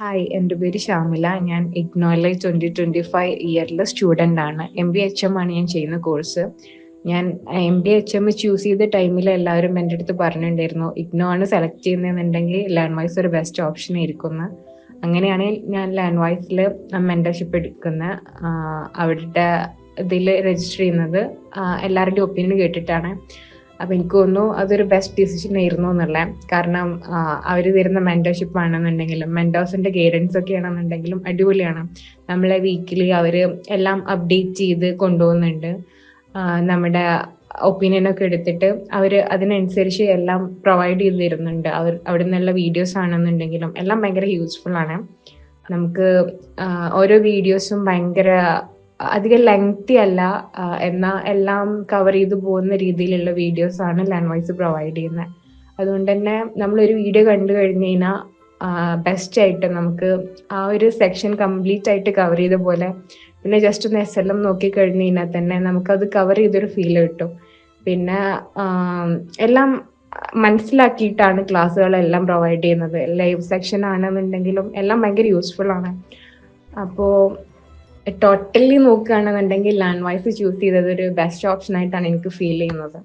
Hi എന്റെ പേര് ശ്യാമില. ഞാൻ ഇഗ്നോയിലെ ട്വന്റി ട്വന്റി ഫൈവ് ഇയറിലെ സ്റ്റുഡന്റ് ആണ്. എം ബി എച്ച് എം ആണ് ഞാൻ ചെയ്യുന്ന കോഴ്സ് ഞാൻ M B H M choose ചെയ്ത ടൈമിൽ എല്ലാവരും എന്റെ അടുത്ത് പറഞ്ഞിട്ടുണ്ടായിരുന്നു ഇഗ്നോ ആണ് സെലക്ട് ചെയ്യുന്നതെന്നുണ്ടെങ്കിൽ ലാൻഡ് വൈസ് ഒരു ബെസ്റ്റ് ഓപ്ഷൻ ആയിരിക്കും അങ്ങനെയാണ് ഞാൻ ലാൻഡ് വൈസിൽ മെന്റർഷിപ്പ് എടുക്കുന്ന അവിടുത്തെ ഇതിൽ രജിസ്റ്റർ ചെയ്യുന്നത്. എല്ലാവരുടെയും ഒപ്പീനിയൻ കേട്ടിട്ടാണ്. അപ്പം എനിക്ക് തോന്നുന്നു അതൊരു ബെസ്റ്റ് ഡിസിഷൻ ആയിരുന്നു എന്നുള്ള. കാരണം അവർ തരുന്ന മെന്റർഷിപ്പ് ആണെന്നുണ്ടെങ്കിലും മെന്റേഴ്സിന്റെ ഗൈഡൻസ് ഒക്കെ ആണെന്നുണ്ടെങ്കിലും അടിപൊളിയാണ്. നമ്മളെ വീക്കിലി അവർ എല്ലാം അപ്ഡേറ്റ് ചെയ്ത് കൊണ്ടുപോകുന്നുണ്ട്. നമ്മുടെ ഒപ്പീനിയൻ ഒക്കെ എടുത്തിട്ട് അവർ അതിനനുസരിച്ച് എല്ലാം പ്രൊവൈഡ് ചെയ്ത് തരുന്നുണ്ട്. അവർ അവിടെ നിന്നുള്ള വീഡിയോസ് ആണെന്നുണ്ടെങ്കിലും എല്ലാം ഭയങ്കര യൂസ്ഫുൾ ആണ്. നമുക്ക് ഓരോ വീഡിയോസും ഭയങ്കര അധികം ലെങ്തി അല്ല. എന്നാൽ എല്ലാം കവർ ചെയ്തു പോകുന്ന രീതിയിലുള്ള വീഡിയോസ് ആണ് ലാൻഡ് വൈസ് പ്രൊവൈഡ് ചെയ്യുന്നത് അതുകൊണ്ട് തന്നെ നമ്മളൊരു വീഡിയോ കണ്ടു കഴിഞ്ഞ് കഴിഞ്ഞാൽ ബെസ്റ്റ് ആയിട്ട് നമുക്ക് ആ ഒരു സെക്ഷൻ കംപ്ലീറ്റ് ആയിട്ട് കവർ ചെയ്ത പോലെ പിന്നെ ജസ്റ്റ് ഒന്ന് എസ് എൽ എം നോക്കി കഴിഞ്ഞു കഴിഞ്ഞാൽ തന്നെ നമുക്കത് കവർ ചെയ്തൊരു ഫീൽ കിട്ടും. പിന്നെ എല്ലാം മനസ്സിലാക്കിയിട്ടാണ് ക്ലാസ്സുകളെല്ലാം പ്രൊവൈഡ് ചെയ്യുന്നത്. ലൈവ് സെക്ഷൻ ആണെന്നുണ്ടെങ്കിലും എല്ലാം ഭയങ്കര യൂസ്ഫുൾ ആണ്. അപ്പോൾ ടോട്ടലി നോക്കുകയാണെന്നുണ്ടെങ്കിൽ ലാൻഡ് വൈസ് ചൂസ് ചെയ്തത് ഒരു ബെസ്റ്റ് ഓപ്ഷൻ ആയിട്ടാണ് എനിക്ക് ഫീൽ ചെയ്യുന്നത്.